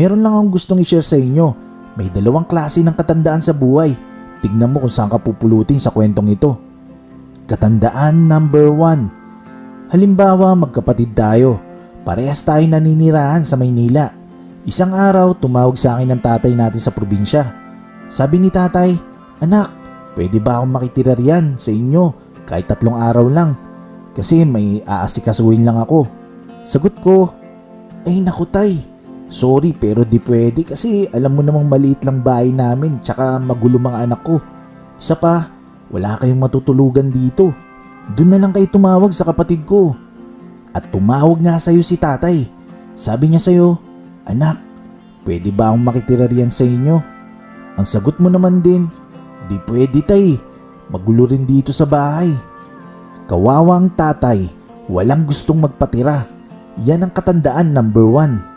Meron lang akong gustong i-share sa inyo. May dalawang klase ng katandaan sa buhay. Tignan mo kung saan ka pupulutin sa kwentong ito. Katandaan number one. Halimbawa, magkapatid tayo. Parehas tayo naninirahan sa Maynila. Isang araw, tumawag sa akin ng tatay natin sa probinsya. Sabi ni tatay, Anak, pwede ba akong makitira riyan sa inyo kahit tatlong araw lang? Kasi may aasikasuhin lang ako. Sagot ko, ay naku tay, sorry pero di pwede kasi alam mo namang maliit lang bahay namin tsaka magulo mga anak ko. Isa pa, wala kayong matutulugan dito. Doon na lang kayo tumawag sa kapatid ko. At tumawag nga sa'yo si tatay. Sabi niya sa'yo, Anak, pwede ba akong makitira riyan sa inyo? Ang sagot mo naman din, di pwede tay. Magulo rin dito sa bahay. Kawawang tatay, walang gustong magpatira. Yan ang katandaan number one.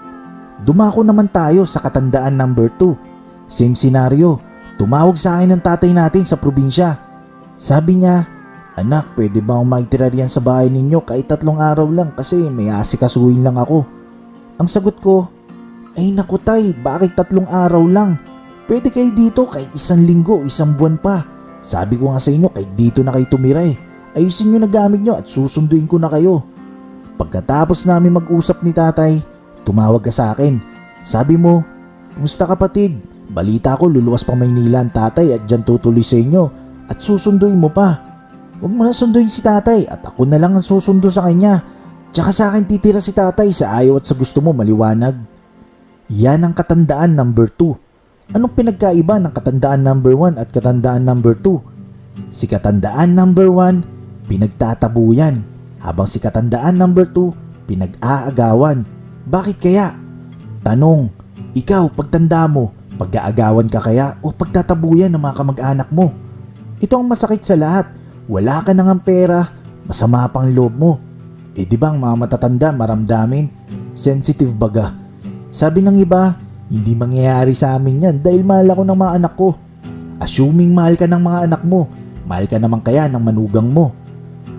Dumako naman tayo sa katandaan number two. Same scenario, tumawag sa akin ng tatay natin sa probinsya. Sabi niya, Anak, pwede ba akong makitira riyan sa bahay ninyo kahit tatlong araw lang kasi may asikasuhin lang ako. Ang sagot ko, ay naku tay, bakit tatlong araw lang? Pwede kayo dito kahit isang linggo, isang buwan pa. Sabi ko nga sa inyo kahit dito na kayo tumira eh. Ayusin nyo na gamit nyo at susunduin ko na kayo. Pagkatapos namin mag-usap ni tatay, tumawag ka sa akin. Sabi mo, Kumusta kapatid? Balita ko luluwas pang Maynila ang tatay at dyan tutuloy sa inyo at susunduin mo pa. Huwag mo na sunduin si tatay at ako na lang ang susundo sa kanya. Tsaka sa akin titira si tatay sa ayaw at sa gusto mo maliwanag. Yan ang katandaan number 2. Anong pinagkaiba ng katandaan number 1 at katandaan number 2? Si katandaan number 1, pinagtatabuyan. Habang si katandaan number 2, pinag-aagawan. Bakit kaya? Tanong, ikaw pagtanda mo, pag-aagawan ka kaya o pagtatabuyan ng mga kamag-anak mo? Ito ang masakit sa lahat. Wala ka nang ang pera, masama pang loob mo. Eh di ba ang mga matatanda maramdamin? Sensitive baga. Sabi ng iba, hindi mangyayari sa amin yan dahil mahal ako ng mga anak ko. Assuming mahal ka ng mga anak mo, mahal ka naman kaya ng manugang mo.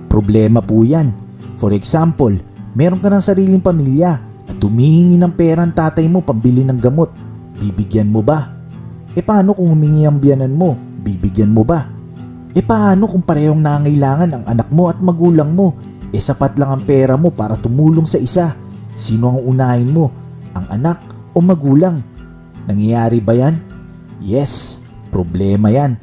Problema po yan. For example, meron ka ng sariling pamilya at humihingi ng pera ang tatay mo pambili ng gamot. Bibigyan mo ba? E paano kung humingi ang biyanan mo? Bibigyan mo ba? E paano kung parehong nangailangan ang anak mo at magulang mo? E sapat lang ang pera mo para tumulong sa isa. Sino ang unahin mo? Ang anak o magulang? Nangyayari ba yan? Yes, problema yan.